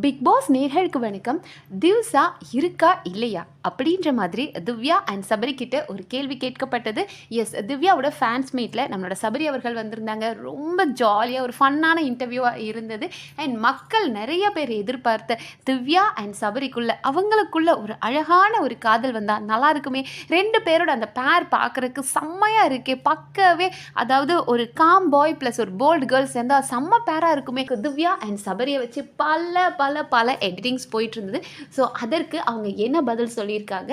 Big pass நேர்களுக்கு வணக்கம். திவ்சா இருக்கா இல்லையா? அப்படின்ற மாதிரி திவ்யா அண்ட் சபரி கிட்ட ஒரு கேள்வி கேட்கப்பட்டது. எஸ் திவ்யாவோட ஃபேன்ஸ் மீட்டில் நம்மளோட சபரி அவர்கள் வந்திருந்தாங்க. ரொம்ப ஜாலியாக ஒரு ஃபன்னான இன்டர்வியூவாக இருந்தது. அண்ட் மக்கள் நிறைய பேர் எதிர்பார்த்த திவ்யா அண்ட் சபரிக்குள்ள அவங்களுக்குள்ள ஒரு அழகான ஒரு காதல் வந்தால் நல்லா இருக்குமே. ரெண்டு பேரோட அந்த பேர் பார்க்குறதுக்கு செம்மையாக இருக்கே. பக்கவே அதாவது ஒரு காம் பாய் ப்ளஸ் ஒரு போல்டு கேர்ள்ஸ் இருந்தால் செம்ம பேராக இருக்குமே. திவ்யா அண்ட் சபரியை வச்சு பல பல பல எடிட்டிங்ஸ் போயிட்டு இருந்தது ஸோ அதற்கு அவங்க என்ன பதில் சொல்லியிருக்காங்க?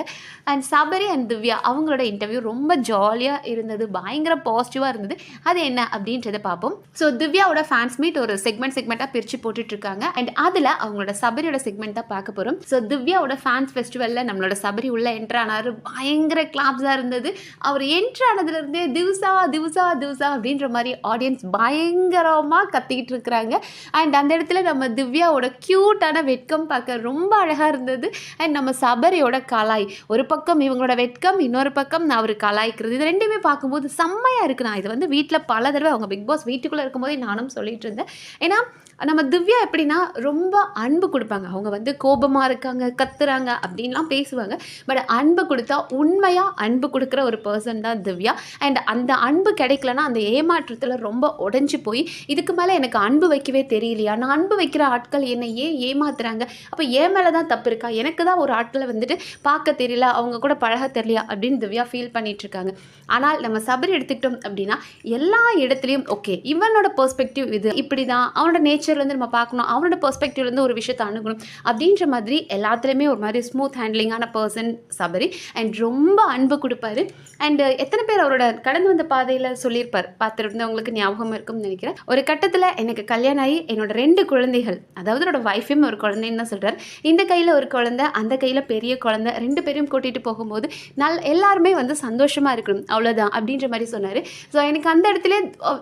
அண்ட் சபரி அண்ட் திவ்யா அவங்களோட இன்டர்வியூ ரொம்ப ஜாலியாக இருந்தது பயங்கர பாசிட்டிவாக இருந்தது. அது என்ன அப்படின்றத பார்ப்போம். ஸோ திவ்யாவோட ஃபேன்ஸ் மீட் ஒரு செக்மெண்ட் செக்மெண்ட்டாக பிரித்து போட்டுட்டு இருக்காங்க அண்ட் அதில் அவங்களோட சபரியோட செக்மெண்ட் தான் பார்க்க போகிறோம் ஸோ திவ்யாவோட ஃபேன்ஸ் ஃபெஸ்டிவலில் நம்மளோட சபரி உள்ளே என்ட்ரு ஆனார். பயங்கர கிளாப்ஸாக இருந்தது. அவர் என்ட்ரு ஆனதுலேருந்தே திவ்சா திவ்சா திவ்சா அப்படின்ற மாதிரி ஆடியன்ஸ் பயங்கரமாக கத்திக்கிட்டு இருக்கிறாங்க அண்ட் அந்த இடத்துல நம்ம திவ்யாவோட க்யூட்டான வெட்கம் பார்க்க ரொம்ப அழகாக இருந்தது. அண்ட் நம்ம சபரியோட கலாய். ஒரு பக்கம் இவங்களோட வெட்கம் இன்னொரு பக்கம் நான் அவர் கலாய்க்கிறது. இது ரெண்டுமே பார்க்கும்போது செம்மையாக இருக்கு. நான் இது வந்து வீட்டில் பல தடவை அவங்க பிக் பாஸ் வீட்டுக்குள்ளே இருக்கும்போதே நானும் சொல்லிட்டு இருந்தேன். ஏன்னா நம்ம திவ்யா எப்படின்னா ரொம்ப அன்பு கொடுப்பாங்க. அவங்க வந்து கோபமாக இருக்காங்க கத்துறாங்க அப்படின்லாம் பேசுவாங்க. பட் அன்பு கொடுத்தா உண்மையாக அன்பு கொடுக்குற ஒரு பர்சன் தான் திவ்யா. அண்ட் அந்த அன்பு கிடைக்கலனா அந்த ஏமாற்றத்தில் ரொம்ப உடஞ்சி போய் இதுக்கு மேலே எனக்கு அன்பு வைக்கவே தெரியலையா? நான் அன்பு வைக்கிற ஆட்கள் என்னை ஏன் ஏமாத்துறாங்க? அப்போ ஏன் மேலே தான் தப்பு இருக்கா? எனக்கு தான் ஒரு ஆட்களை வந்துட்டு பார்க்க தெரியல அவங்க கூட பழக தெரியலையா? அப்படின்னு திவ்யா ஃபீல் பண்ணிட்டு இருக்காங்க. ஆனால் நம்ம சபரி எடுத்துக்கிட்டோம் அப்படின்னா எல்லா இடத்துலையும் ஓகே இவனோட பெர்ஸ்பெக்டிவ் இது இப்படி தான் அவனோட நேச்சர்லேருந்து நம்ம பார்க்கணும். அவனோட பெர்ஸ்பெக்டிவ்லேருந்து ஒரு விஷயத்தை அணுகணும். அப்படின்ற மாதிரி எல்லாத்துலேயுமே ஒரு மாதிரி ஸ்மூத் ஹேண்ட்லிங்கான பர்சன் சபரி. அண்ட் ரொம்ப அன்பு கொடுப்பாரு. அண்ட் எத்தனை பேர் அவரோட கடந்து வந்த பாதையில் சொல்லியிருப்பார். பார்த்துருந்தவங்களுக்கு ஞாபகம் இருக்கும்னு நினைக்கிறேன். ஒரு கட்டத்தில் எனக்கு கல்யாணம் ஆகி என்னோட ரெண்டு குழந்தைகள் அதாவது என்னோட ஒய்ஃபையும் ஒரு குழந்தைன்னு தான் சொல்கிறார் இந்த கையில் ஒரு குழந்தை அந்த கையில் பெரிய குழந்தை ரெண்டு பேரையும் கூட்டிகிட்டு போகும்போது நல் எல்லாருமே வந்து சந்தோஷமாக இருக்கணும். அவ்வளோதான் அப்படின்ற மாதிரி சொன்னார். ஸோ எனக்கு அந்த இடத்துல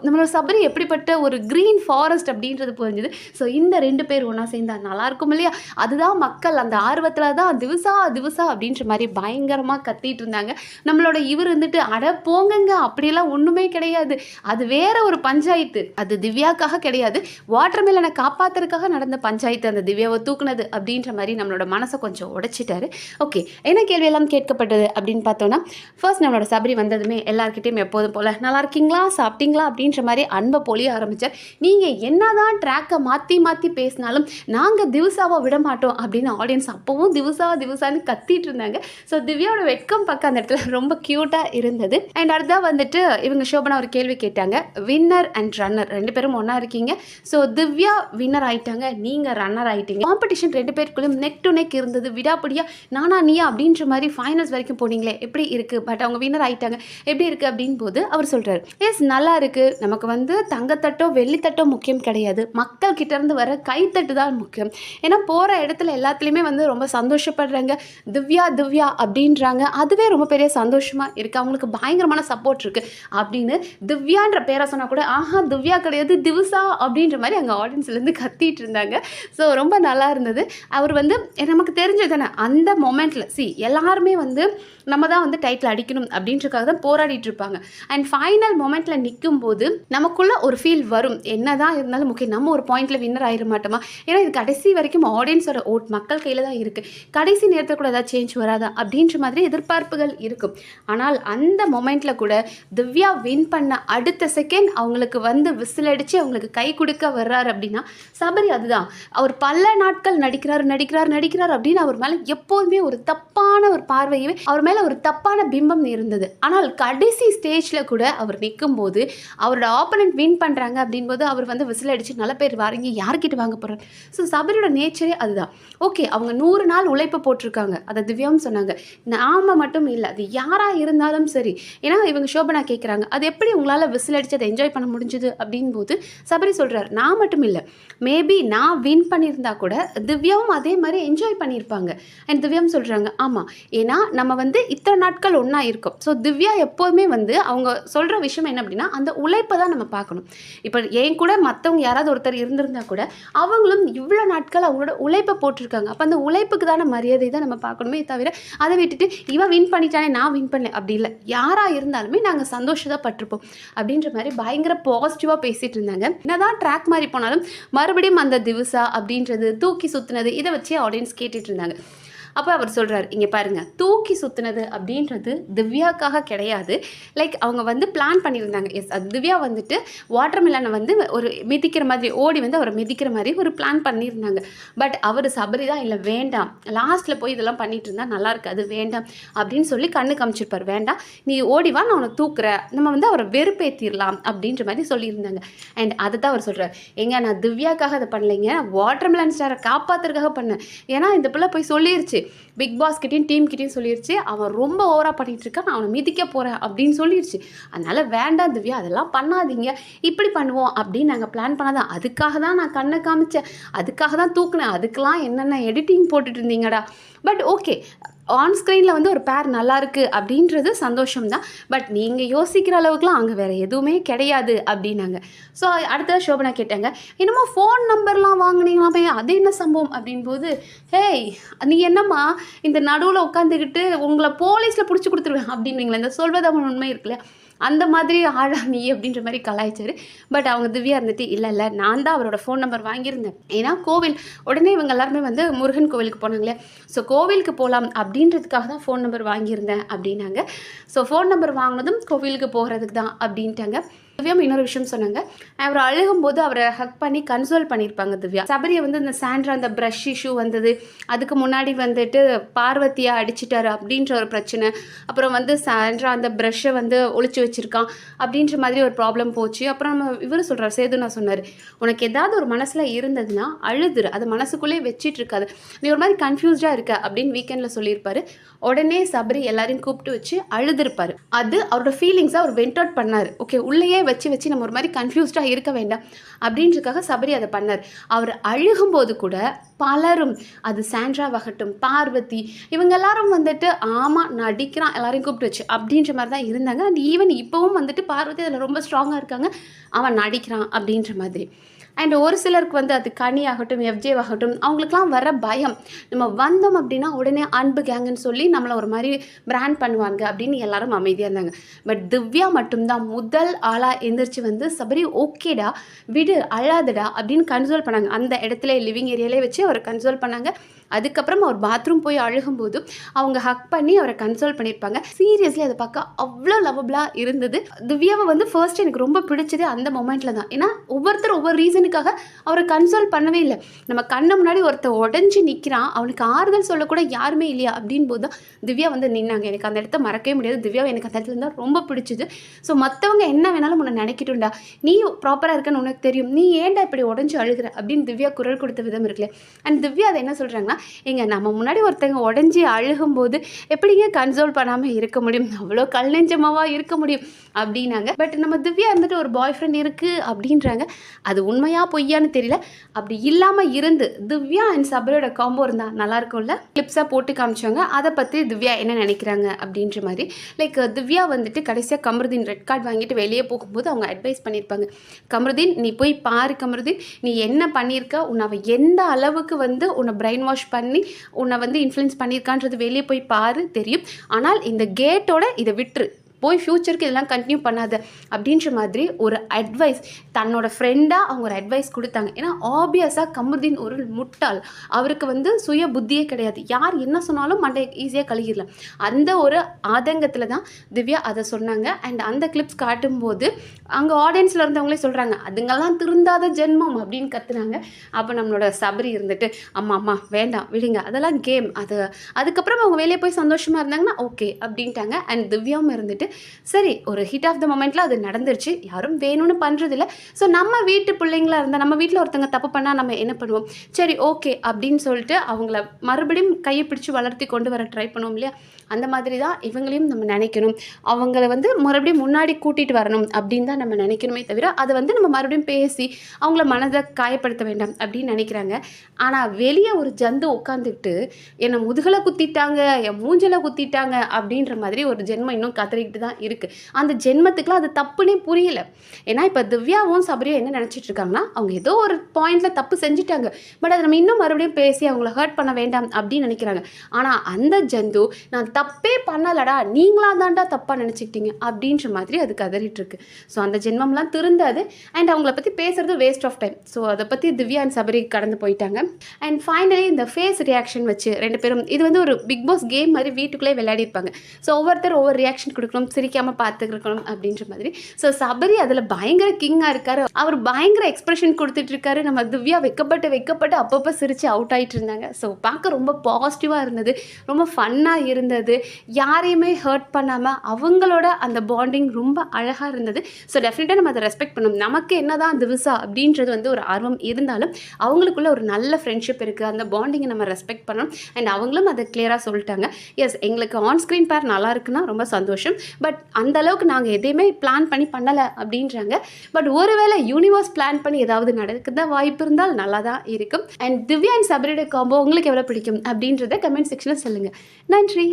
நம்மளோட சபரி எப்படிப்பட்ட ஒரு க்ரீன் ஃபாரஸ்ட் அப்படின்றது புரிஞ்சுது ஸோ இந்த ரெண்டு பேர் ஒன்றா சேர்ந்தா நல்லாயிருக்கும் இல்லையா? அதுதான் மக்கள் அந்த ஆர்வத்தில் தான் திவசா திவசா அப்படின்ற மாதிரி பயங்கரமாக கத்திட்டு இருந்தாங்க. நம்மளோட இவர் இருந்துட்டு அட போங்கங்க அப்படியெல்லாம் ஒன்றுமே கிடையாது. அது வேற ஒரு பஞ்சாயத்து. அது திவ்யாக்காக கிடையாது. வாட்டர் மெலனை காப்பாத்துறதுக்காக நடந்த பஞ்சாயத்து அந்த திவ்யாவை தூக்குனது அப்படின்ற மாதிரி நம்மளோட மனசை கொஞ்சம் உடைச்சிட்டாரு. ஓகே என்ன கேள்வியெல்லாம் கேட்கப்பட்டது அப்படின்னு பார்த்தோன்னா ஃபர்ஸ்ட் நம்மளோட சபரி வந்ததுமே எல்லாருக்கிட்டேயும் எப்போதும் போல் நல்லா இருக்கீங்களா? சாப்பிட்டீங்களா? அப்படின்ற மாதிரி அன்பை பொழிய ஆரம்பித்தார் நீங்கள் என்னதான் ட்ராக்கை மாற்றி மாற்றி பேசினாலும் நாங்கள் திவ்சாவை விட மாட்டோம் அப்படின்னு ஆடியன்ஸ் அப்போவும் திவ்சா திவ்சான்னு கத்திட்டு இருந்தாங்க. ஸோ திவ்யாவோட வெட்கம் பக்கம் அந்த இடத்துல ரொம்ப க்யூட்டாக இருந்தது. அண்ட் அடுத்தா வந்துட்டு இவங்க சோபனா ஒரு கேள்வி கேட்டாங்க. வின்னர் அண்ட் ரன்னர் ரெண்டு பேரும் ஒன்றா இருக்கீங்க. ஸோ திவ்யா வின்னர் ஆயிட்டாங்க. நீங்கள் ரன்னர் ஆயிட்டீங்க. காம்படிஷன் ரெண்டு பேருக்குள்ளும் நெக் டு நெக் இருந்தது. விடாப்படியா நானா நீயா அப்படின்ற மாதிரி ஃபைனல்ஸ் வரைக்கும் போனீங்களே எப்படி இருக்குது பட் அவங்க வின்னர் ஆயிட்டாங்க. எப்படி இருக்குது அப்படின் போது அவர் சொல்கிறார் எஸ் நல்லா இருக்குது நமக்கு வந்து தங்கத்தட்டோ வெள்ளித்தட்டோ முக்கியம் கிடையாது. மக்கள் மக்கள் கிட்டேருந்து வர கைத்தட்டு தான் முக்கியம். ஏன்னா போகிற இடத்துல எல்லாத்துலேயுமே வந்து ரொம்ப சந்தோஷப்படுறாங்க. திவ்யா திவ்யா அப்படின்றாங்க. அதுவே ரொம்ப பெரிய சந்தோஷமாக இருக்குது அவங்களுக்கு பயங்கரமான சப்போர்ட் இருக்குது அப்படின்னு திவ்யான்ற பேரை சொன்னால் கூட ஆஹா திவ்யா கிடையாது திவ்சா அப்படின்ற மாதிரி அங்கே ஆடியன்ஸ்லேருந்து கத்திட்டு இருந்தாங்க. ஸோ ரொம்ப நல்லா இருந்தது. அவர் வந்து நமக்கு தெரிஞ்சது தானே அந்த மொமெண்ட்டில் சி எல்லாருமே வந்து நம்ம தான் வந்து டைட்டில் அடிக்கணும் அப்படின்றக்காக தான் போராடிட்டு இருப்பாங்க. அண்ட் ஃபைனல் மொமெண்ட்டில் நிற்கும் போது நமக்குள்ள ஒரு ஃபீல் வரும். என்ன தான் இருந்தாலும் முக்கியம் நம்ம ஒரு பாயிண்ட்ல வின்னர் ஆயிட மாட்டோமா? ஏன்னா இது கடைசி வரைக்கும் ஆடியன்ஸோட ஓட் மக்கள் கையில் தான் இருக்குது கடைசி நேரத்தில் கூட ஏதாவது சேஞ்ச் வராதா? அப்படின்ற மாதிரி எதிர்பார்ப்புகள் இருக்கும். ஆனால் அந்த மொமெண்ட்ல கூட திவ்யா வின் பண்ண அடுத்த செகண்ட் அவங்களுக்கு வந்து விசில் அடித்து அவங்களுக்கு கை கொடுக்க வர்றாரு அப்படின்னா சபரி அதுதான். அவர் பல நாட்கள் நடிக்கிறார் நடிக்கிறார் நடிக்கிறார் அப்படின்னு அவர் மேலே எப்போதுமே ஒரு தப்பான ஒரு பார்வையவே அவர் மேலே ஒரு தப்பான பிம்பம் இருந்தது. ஆனால் கடைசி ஸ்டேஜில் கூட அவர் நிற்கும் போது அவரோட ஆப்பனண்ட் வின் பண்ணுறாங்க அப்படின்போது அவர் வந்து விசில் அடித்து நல்ல பேர் வாரீங்க யார்கிட்ட வாங்க போகிறாங்க ஸோ சபரியோட நேச்சரே அதுதான். ஓகே அவங்க நூறு நாள் உழைப்பு போட்டிருக்காங்க. அதை திவ்யாவும் சொன்னாங்க. நாம மட்டும் இல்லை அது யாராக இருந்தாலும் சரி. ஏன்னா இவங்க சோபனா கேட்குறாங்க அது எப்படி உங்களால் விசில் அடித்து அதை என்ஜாய் பண்ண முடிஞ்சுது அப்படின் போது சபரி சொல்கிறார் நான் மட்டும் இல்லை. மேபி நான் வின் பண்ணியிருந்தா கூட திவ்யாவும் அதே மாதிரி என்ஜாய் பண்ணியிருப்பாங்க. அண்ட் திவ்யாவும் சொல்கிறாங்க ஆமாம் ஏன்னா நம்ம வந்து இத்தனை நாட்கள் ஒன்றா இருக்கோம். ஸோ திவ்யா எப்போதுமே வந்து அவங்க சொல்கிற விஷயம் என்ன அப்படின்னா அந்த உழைப்பை தான் நம்ம பார்க்கணும். இப்போ என் கூட மற்றவங்க யாராவது ஒருத்தர் இருந்திருந்தா கூட அவங்களும் இவ்வளோ நாட்கள் அவங்களோட உழைப்பை போட்டிருக்காங்க. அப்போ அந்த உழைப்புக்கு தான மரியாதை தான் நம்ம பார்க்கணுமே தவிர அதை விட்டுட்டு இவன் வின் பண்ணிட்டானே நான் வின் பண்ணல. அப்படி இல்லை. யாராக இருந்தாலுமே நாங்கள் சந்தோஷப்பட்டிருப்போம் அப்படின்ற மாதிரி பயங்கர பாசிட்டிவாக பேசிகிட்டு இருந்தாங்க. என்னதான் ட்ராக் மாதிரி போனாலும் மறுபடியும் அந்த திவசா அப்படின்றது தூக்கி சுற்றுனது இதை வச்சு ஆடியன்ஸ் கேட்டுட்டு இருந்தாங்க. அப்போ அவர் சொல்கிறார் இங்கே பாருங்கள் தூக்கி சுற்றுனது அப்படின்றது திவ்யாக்காக கிடையாது. லைக் அவங்க வந்து பிளான் பண்ணியிருந்தாங்க. எஸ் அது திவ்யா வந்துட்டு வாட்டர் மில்லனை வந்து ஒரு மிதிக்கிற மாதிரி ஓடி வந்து அவரை மிதிக்கிற மாதிரி ஒரு பிளான் பண்ணியிருந்தாங்க. பட் அவர் சபரி தான் இல்லை வேண்டாம். லாஸ்ட்டில் போய் இதெல்லாம் பண்ணிட்டு இருந்தால் நல்லா இருக்காது வேண்டாம். அப்படின்னு சொல்லி கண்ணு காமிச்சிருப்பார். வேண்டாம். நீ ஓடி வா நான் உன்னை தூக்குற நம்ம வந்து அவரை வெறுப்பேற்றிடலாம் அப்படின்ற மாதிரி சொல்லியிருந்தாங்க. அண்ட் அதை தான் அவர் சொல்கிறார் எங்க நான் திவ்யாக்காக அதை பண்ணலைங்க. வாட்டர் மிலன் ஸ்டாரை காப்பாத்துறதுக்காக பண்ணேன். ஏன்னா இந்த பிள்ளை போய் சொல்லிருச்சு. பிக் பாஸ் கிட்டேயும் டீம் கிட்டேயும் சொல்லிடுச்சு அவன் ரொம்ப ஓவராக பண்ணிட்டு இருக்கான் நான் அவனை மிதிக்க போகிறேன் அப்படின்னு சொல்லிடுச்சு அதனால் வேண்டாம் திவ்யா அதெல்லாம் பண்ணாதீங்க. இப்படி பண்ணுவோம் அப்படின்னு நாங்கள் பிளான் பண்ணாதான் அதுக்காக தான் நான் கண்ணை காமிச்சேன். அதுக்காக தான் தூக்குனேன். அதுக்கெல்லாம் என்னென்ன எடிட்டிங் போட்டுட்டு இருந்தீங்கடா. பட் ஓகே ஆன் ஸ்க்ரீனில் வந்து ஒரு பேர் நல்லாயிருக்கு அப்படின்றது சந்தோஷம் தான் பட் நீங்கள் யோசிக்கிற அளவுக்குலாம் அங்கே வேறு எதுவுமே கிடையாது அப்படின்னாங்க. ஸோ அடுத்த ஷோபனா கேட்டாங்க என்னம்மா ஃபோன் நம்பர்லாம் வாங்கினீங்களாமே அது என்ன சம்பவம்? அப்படின்போது ஹேய் நீ என்னம்மா இந்த நடுவில் உட்காந்துக்கிட்டு உங்களை போலீஸில் பிடிச்சி கொடுத்துருவேன் அப்படின்னீங்களே. இந்த சொல்வதவன் உண்மை இருக்குல்ல அந்த மாதிரி ஆளா நீ அப்படின்ற மாதிரி கலாய்ச்சாரு. பட் அவங்க திவ்யா இருந்துட்டு இல்லை இல்லை நான் தான் அவரோட ஃபோன் நம்பர் வாங்கியிருந்தேன். ஏன்னா கோவில் உடனே இவங்க எல்லாருமே வந்து முருகன் கோவிலுக்கு போனாங்களே. ஸோ கோவிலுக்கு போகலாம் அப்படின்றதுக்காக தான் ஃபோன் நம்பர் வாங்கியிருந்தேன் அப்படின்னாங்க. ஸோ ஃபோன் நம்பர் வாங்கினதும் கோவிலுக்கு போகிறதுக்கு தான் அப்படின்ட்டாங்க. திவ்யாவும் இன்னொரு விஷயம் சொன்னாங்க. அவர் அழுகும்போது அவரை ஹக் பண்ணி கன்சோல் பண்ணியிருப்பாங்க திவ்யா. சபரியை வந்து இந்த சாண்ட்ரா அந்த ப்ரஷ் இஷ்யூ வந்தது. அதுக்கு முன்னாடி வந்துட்டு பார்வதியாக அடிச்சிட்டாரு அப்படின்ற ஒரு பிரச்சனை. அப்புறம் வந்து சாண்ட்ரா அந்த ப்ரஷ்ஷை வந்து ஒழிச்சு வச்சுருக்கான் அப்படின்ற மாதிரி ஒரு ப்ராப்ளம் போச்சு. அப்புறம் நம்ம இவர் சொல்கிறார் சேதுனா சொன்னார் உனக்கு ஏதாவது ஒரு மனசில் இருந்ததுன்னா அழுதுரு. அது மனசுக்குள்ளே வச்சிட்டு இருக்காது நீ ஒரு மாதிரி கன்ஃபியூஸ்டாக இருக்க அப்படின்னு வீக்கெண்டில் சொல்லியிருப்பாரு. உடனே சபரி எல்லாரையும் கூப்பிட்டு வச்சு அழுதுருப்பார். அது அவரோட ஃபீலிங்ஸை அவர் வெண்ட் அவுட் பண்ணார். ஓகே உள்ளேயே வச்சு வச்சு நம்ம ஒரு மாதிரி கன்ஃபியூஸ்டாக இருக்க வேண்டாம். அப்படின்றதுக்காக சபரி அதை பண்ணார். அவர் அழுகும்போது கூட பலரும் அது சாண்ட்ராவாகட்டும் பார்வதி இவங்க எல்லாரும் வந்துட்டு ஆமாம் நடிக்கிறான் எல்லாரையும் கூப்பிட்டு வச்சு அப்படின்ற மாதிரி தான் இருந்தாங்க. அண்ட் ஈவன் இப்போவும் வந்துட்டு பார்வதி அதில் ரொம்ப ஸ்ட்ராங்காக இருக்காங்க. அவன் நடிக்கிறான் அப்படின்ற மாதிரி. அண்ட் ஒரு சிலருக்கு வந்து அது கனி ஆகட்டும் எஃப்ஜே ஆகட்டும் அவங்களுக்குலாம் வர பயம். நம்ம வந்தோம் அப்படின்னா உடனே அன்பு கேங்குன்னு சொல்லி நம்மளை ஒரு மாதிரி பிராண்ட் பண்ணுவாங்க அப்படின்னு எல்லாரும் அமைதியாக இருந்தாங்க. பட் திவ்யா மட்டும்தான் முதல் ஆளாக எந்திரிச்சு வந்து சபரி ஓகேடா விடு அழாதடா அப்படின்னு கன்சோல் பண்ணாங்க. அந்த இடத்துல லிவிங் ஏரியாலே வச்சு அவரை கன்சோல் பண்ணாங்க. அதுக்கப்புறம் அவர் பாத்ரூம் போய் அழுகும்போது அவங்க ஹக் பண்ணி அவரை கன்சோல் பண்ணியிருப்பாங்க. சீரியஸ்லி அதை பார்க்க அவ்வளோ லவபிளாக இருந்தது. திவ்யாவை வந்து ஃபர்ஸ்ட் எனக்கு ரொம்ப பிடிச்சது அந்த மொமெண்ட்டில் தான். ஏன்னா ஒவ்வொருத்தர் ஒவ்வொரு ரீசனுக்காக அவரை கன்சோல் பண்ணவே இல்லை. நம்ம கண்ணு முன்னாடி ஒருத்தர் உடஞ்சி நிற்கிறான் அவனுக்கு ஆறுதல் சொல்லக்கூட யாருமே இல்லையா? அப்படின்னு போது தான் திவ்யா வந்து நின்னாங்க. எனக்கு அந்த இடத்த மறக்கவே முடியாது. திவ்யாவை எனக்கு அந்த இடத்துல இருந்தால் ரொம்ப பிடிச்சது. ஸோ மற்றவங்க என்ன வேணாலும் உன்னை நினைக்கட்டும்டா. நீ ப்ராப்பராக இருக்கன்னு உனக்கு தெரியும். நீ ஏன்டா இப்படி உடஞ்சி அழுகிற? அப்படின்னு திவ்யா குரல் கொடுத்த விதம் இருக்குல்ல. அண்ட் திவ்யா அதை என்ன சொல்கிறாங்கன்னா எங்க நம்ம முன்னாடி ஒருத்தங்க உடஞ்சி அழுகும்போது எப்படிங்க கன்சோல் பண்ணாமல் இருக்க முடியும்? அவ்வளோ கல் நெஞ்சமாவா இருக்க முடியும்? அப்படின்னாங்க. பட் நம்ம திவ்யா இருந்துட்டு ஒரு பாய் ஃப்ரெண்ட் இருக்குது அப்படின்றாங்க. அது உண்மையா பொய்யான்னு தெரியல. அப்படி இல்லாமல் இருந்து திவ்யா அண்ட் சபரோட காம்போ இருந்தால் நல்லா இருக்கும்ல? கிளிப்ஸாக போட்டு காமிச்சாங்க அதை பற்றி திவ்யா என்ன நினைக்கிறாங்க அப்படின்ற மாதிரி. லைக் திவ்யா வந்துட்டு கடைசியாக கமருதீன் ரெட் கார்டு வாங்கிட்டு வெளியே போகும்போது அவங்க அட்வைஸ் பண்ணியிருப்பாங்க. கமருதீன் நீ போய் பாரு கமருதீன். நீ என்ன பண்ணியிருக்க? உன்னை எந்த அளவுக்கு வந்து உன்னை பிரெயின் வாஷ் பண்ணி உன்னை வந்து இன்ஃப்ளூயன்ஸ் பண்ணியிருக்கான்றது வெளியே போய் பாரு தெரியும். ஆனால் இந்த கேட்டோட இதை விட்டுரு. போய் ஃப்யூச்சருக்கு இதெல்லாம் கண்டினியூ பண்ணாத அப்படின்ற மாதிரி ஒரு அட்வைஸ் தன்னோட ஃப்ரெண்டாக அவங்க ஒரு அட்வைஸ் கொடுத்தாங்க. ஏன்னா ஆப்வியஸாக கமருதீன் ஒரு முட்டாள். அவருக்கு வந்து சுய புத்தியே கிடையாது. யார் என்ன சொன்னாலும் மண்டை ஈஸியாக கழுகிடலாம் அந்த ஒரு ஆதங்கத்தில் தான் திவ்யா அதை சொன்னாங்க. அண்ட் அந்த கிளிப்ஸ் காட்டும்போது அங்கே ஆடியன்ஸில் இருந்தவங்களே சொல்கிறாங்க அதுங்கெல்லாம் திருந்தாத ஜென்மம் அப்படின்னு கத்துனாங்க. அப்போ நம்மளோட சபரி இருந்துட்டு அம்மா அம்மா வேண்டாம் விடுங்க. அதெல்லாம் கேம் அது அதுக்கப்புறம் அவங்க வெளியே போய் சந்தோஷமாக இருந்தாங்கன்னா ஓகே அப்படின்ட்டாங்க. அண்ட் திவ்யாவும் இருந்துட்டு சரி ஒரு ஹிட் ஆஃப் த மொமெண்ட்டில் அது நடந்துருச்சு. யாரும் வேணும்னு பண்ணுறதில்ல ஸோ நம்ம வீட்டு பிள்ளைங்களா இருந்தால் நம்ம வீட்டில் ஒருத்தங்க தப்பு பண்ணால் நம்ம என்ன பண்ணுவோம்? சரி ஓகே அப்படின்னு சொல்லிட்டு அவங்கள மறுபடியும் கையை பிடிச்சி வளர்த்தி கொண்டு வர ட்ரை பண்ணுவோம் இல்லையா? அந்த மாதிரி தான் இவங்களையும் நம்ம நினைக்கணும். அவங்கள வந்து மறுபடியும் முன்னாடி கூட்டிகிட்டு வரணும் அப்படின்னு தான் நம்ம நினைக்கணுமே தவிர அதை வந்து நம்ம மறுபடியும் பேசி அவங்கள மனதை காயப்படுத்த வேண்டாம் அப்படின்னு நினைக்கிறாங்க. ஆனால் வெளியே ஒரு ஜந்து உட்காந்துக்கிட்டு என்னை முதுகலை குத்திட்டாங்க என் மூஞ்சலை குத்திட்டாங்க அப்படின்ற மாதிரி ஒரு ஜென்மம் இன்னும் கத்தறிக்கிட்டு தான் இருக்குது அந்த ஜென்மத்துக்குலாம் அது தப்புனே புரியல. ஏன்னா இப்போ திவ்யாவும் சபரியும் என்ன நினச்சிட்டு இருக்காங்கன்னா அவங்க ஏதோ ஒரு பாயிண்டில் தப்பு செஞ்சுட்டாங்க. பட் அதை நம்ம இன்னும் மறுபடியும் பேசி அவங்கள ஹர்ட் பண்ண வேண்டாம் அப்படின்னு நினைக்கிறாங்க. ஆனால் அந்த ஜந்து நான் தப்பே பண்ணலடா நீங்களா தான்டா தப்பாக நினச்சிக்கிட்டீங்க அப்படின்ற மாதிரி அது கதறிட்டு இருக்கு ஸோ அந்த ஜென்மம்லாம் திருந்தாது. அண்ட் அவங்கள பற்றி பேசுறது வேஸ்ட் ஆஃப் டைம் ஸோ அதை பற்றி திவ்யா அண்ட் சபரி கடந்து போயிட்டாங்க. அண்ட் ஃபைனலி இந்த ஃபேஸ் ரியாக்ஷன் வச்சு ரெண்டு பேரும் இது வந்து ஒரு பிக் பாஸ் கேம் மாதிரி வீட்டுக்குள்ளே விளையாடிருப்பாங்க ஸோ ஒவ்வொருத்தர் ஒவ்வொரு ரியாக்ஷன் கொடுக்கணும் சிரிக்காமல் பார்த்துருக்கணும் அப்படின்ற மாதிரி. ஸோ சபரி அதில் பயங்கர கிங்காக இருக்காரு. அவர் பயங்கர எக்ஸ்பிரஷன் கொடுத்துட்டு இருக்காரு. நம்ம திவ்யா வைக்கப்பட்டு வைக்கப்பட்டு அப்பப்போ சிரித்து அவுட் ஆகிட்டு இருந்தாங்க. ஸோ பார்க்க ரொம்ப பாசிட்டிவாக இருந்தது. ரொம்ப ஃபன்னாக இருந்தது. யாரையுமே ஹர்ட் பண்ணாமல் அவங்களோட அந்த பாண்டிங் ரொம்ப அழகாக இருந்தது. ஸோ டெஃபினட்டாக நம்ம அதை ரெஸ்பெக்ட் பண்ணணும். நமக்கு என்ன தான் திவிசா அப்படின்றது வந்து ஒரு ஆர்வம் இருந்தாலும் அவங்களுக்குள்ள ஒரு நல்ல ஃப்ரெண்ட்ஷிப் இருக்குது அந்த பாண்டிங்கை நம்ம ரெஸ்பெக்ட் பண்ணணும். அண்ட் அவங்களும் அதை கிளியராக சொல்லிட்டாங்க. எஸ் எங்களுக்கு ஆன் ஸ்க்ரீன் பேர் நல்லா இருக்குன்னா ரொம்ப சந்தோஷம். பட் அந்த அளவுக்கு நாங்கள் எதையுமே பிளான் பண்ணி பண்ணலை அப்படின்றாங்க. பட் ஒருவேளை யூனிவர்ஸ் பிளான் பண்ணி ஏதாவது நடக்குதா வாய்ப்பு இருந்தால் நல்லா தான் இருக்கும். அண்ட் திவ்யா அண்ட் சபரியோட காம்போ உங்களுக்கு எவ்வளோ பிடிக்கும் அப்படின்றத கமெண்ட் செக்ஷனில் சொல்லுங்கள் நன்றி.